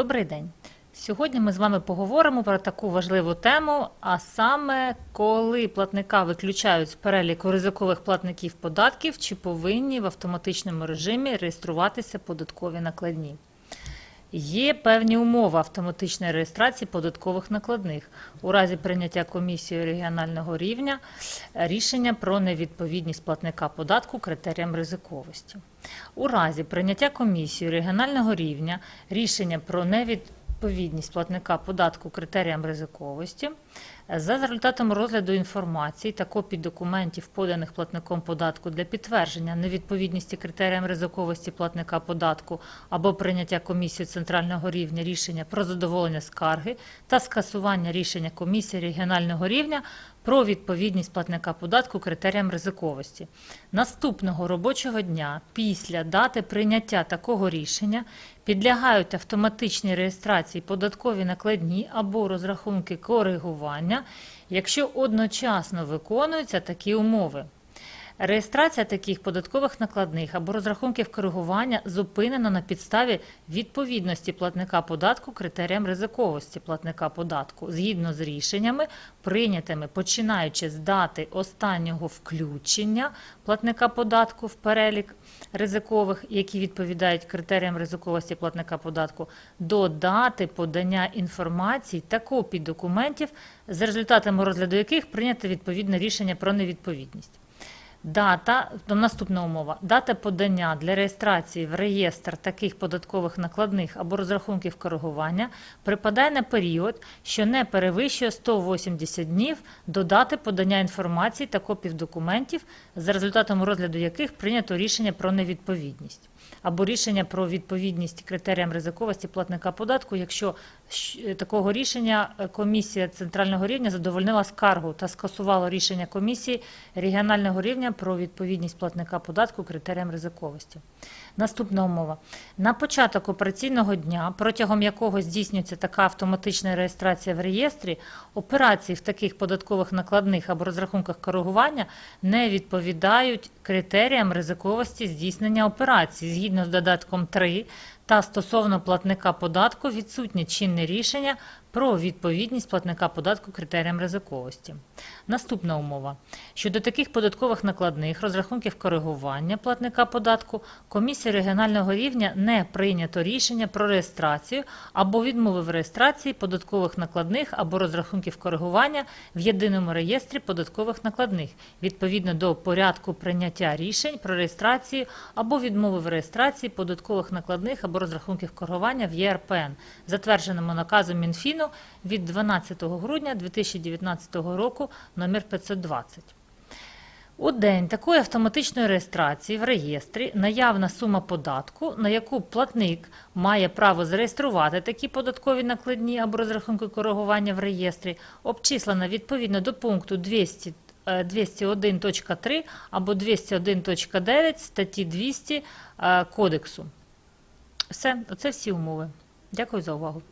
Добрий день. Сьогодні ми з вами поговоримо про таку важливу тему, а саме коли платника виключають з переліку ризикових платників податків, чи повинні в автоматичному режимі реєструватися податкові накладні. Є певні умови автоматичної реєстрації податкових накладних у разі прийняття комісією регіонального рівня рішення про невідповідність платника податку критеріям ризиковості. У разі прийняття комісією регіонального рівня рішення про невідповідність платника податку критеріям ризиковості за результатом розгляду інформації та копій документів, поданих платником податку для підтвердження невідповідності критеріям ризиковості платника податку або прийняття комісією центрального рівня рішення про задоволення скарги та скасування рішення комісії регіонального рівня про відповідність платника податку критеріям ризиковості. Наступного робочого дня після дати прийняття такого рішення підлягають автоматичній реєстрації податкові накладні або розрахунки коригування, якщо одночасно виконуються такі умови. Реєстрація таких податкових накладних або розрахунків коригування зупинена на підставі відповідності платника податку критеріям ризиковості платника податку згідно з рішеннями, прийнятими починаючи з дати останнього включення платника податку в перелік ризикових, які відповідають критеріям ризиковості платника податку, до дати подання інформації та копій документів, за результатами розгляду яких прийнято відповідне рішення про невідповідність. Дата, наступна умова, дата подання для реєстрації в реєстр таких податкових накладних або розрахунків коригування припадає на період, що не перевищує 180 днів до дати подання інформації та копів документів, за результатом розгляду яких прийнято рішення про невідповідність. Або рішення про відповідність критеріям ризиковості платника податку, якщо такого рішення е, комісія центрального рівня задовольнила скаргу та скасувала рішення комісії регіонального рівня про відповідність платника податку критеріям ризиковості. Наступна умова. На початок операційного дня, протягом якого здійснюється така автоматична реєстрація в реєстрі, операції в таких податкових накладних або розрахунках коригування не відповідають критеріям ризиковості здійснення операцій згідно з додатком 3 та стосовно платника податку відсутнє чинне рішення про відповідність платника податку критеріям ризиковості. Наступна умова. Щодо таких податкових накладних розрахунків коригування платника податку, комісія регіонального рівня не прийнято рішення про реєстрацію або відмови в реєстрації податкових накладних або розрахунків коригування в єдиному реєстрі податкових накладних відповідно до порядку прийняття рішень про реєстрацію або відмови в реєстрації податкових накладних або розрахунків коригування в ЄРПН, затвердженому наказом Мінфіну від 12 грудня 2019 року номер 520. У день такої автоматичної реєстрації в реєстрі наявна сума податку, на яку платник має право зареєструвати такі податкові накладні або розрахунки коригування в реєстрі, обчислена відповідно до пункту 200 е, 201.3 або 201.9 статті 200 е, Кодексу. Все, оце всі умови. Дякую за увагу.